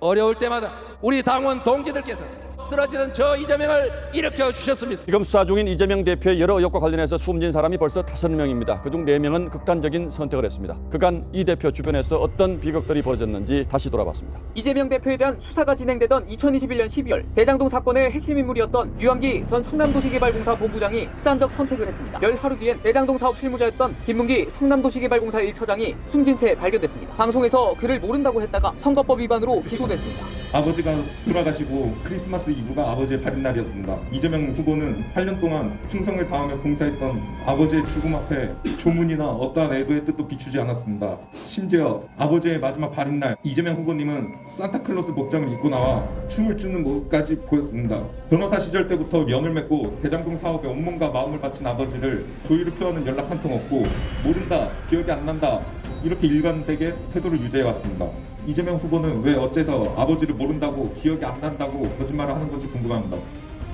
어려울 때마다 우리 당원 동지들께서 쓰러지던 저 이재명을 일으켜 주셨습니다. 지금 수사 중인 이재명 대표의 여러 의혹과 관련해서 숨진 사람이 벌써 다섯 명입니다. 그중 네 명은 극단적인 선택을 했습니다. 그간 이 대표 주변에서 어떤 비극들이 벌어졌는지 다시 돌아봤습니다. 이재명 대표에 대한 수사가 진행되던 2021년 12월 대장동 사건의 핵심 인물이었던 유한기 전 성남도시개발공사 본부장이 극단적 선택을 했습니다. 열 하루 뒤엔 대장동 사업 실무자였던 김문기 성남도시개발공사 1처장이 숨진 채 발견됐습니다. 방송에서 그를 모른다고 했다가 선거법 위반으로 기소됐습니다. 아버지가 돌아가시고 크리스마스 이브가 아버지의 발인 날이었습니다. 이재명 후보는 8년 동안 충성을 다하며 봉사했던 아버지의 죽음 앞에 조문이나 어떠한 애도의 뜻도 비추지 않았습니다. 심지어 아버지의 마지막 발인 날 이재명 후보님은 산타클로스 복장을 입고 나와 춤을 추는 모습까지 보였습니다. 변호사 시절 때부터 연을 맺고 대장동 사업에 온몸과 마음을 바친 아버지를 조의를 표하는 연락 한 통 없고 모른다, 기억이 안 난다 이렇게 일관되게 태도를 유지해 왔습니다. 이재명 후보는 왜 어째서 아버지를 모른다고 기억이 안 난다고 거짓말을 하는 건지 궁금합니다.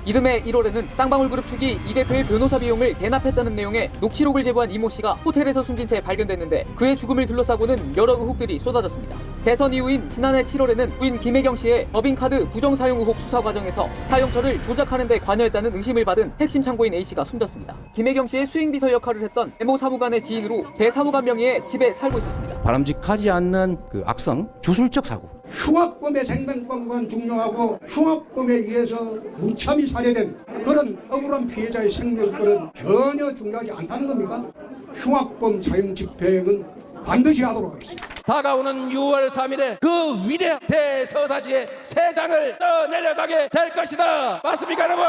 이듬해 1월에는 쌍방울그룹 측이 이 대표의 변호사 비용을 대납했다는 내용의 녹취록을 제보한 이모 씨가 호텔에서 숨진 채 발견됐는데 그의 죽음을 둘러싸고는 여러 의혹들이 쏟아졌습니다. 대선 이후인 지난해 7월에는 부인 김혜경 씨의 법인카드 부정 사용 의혹 수사 과정에서 사용처를 조작하는 데 관여했다는 의심을 받은 핵심 참고인 A 씨가 숨졌습니다. 김혜경 씨의 수행비서 역할을 했던 애모 사무관의 지인으로 배 사무관 명의의 집에 살고 있었습니다. 바람직하지 않는 그 악성 주술적 사고 흉악범의 생명권은 중요하고 흉악범에 의해서 무참히 살해된 그런 억울한 피해자의 생명권은 전혀 중요하지 않다는 겁니까? 흉악범 사형 집행은 반드시 하도록 하겠습니다. 다가오는 6월 3일에 그 위대한 대서사시의 새 장을 떠내려가게 될 것이다. 맞습니까, 여러분?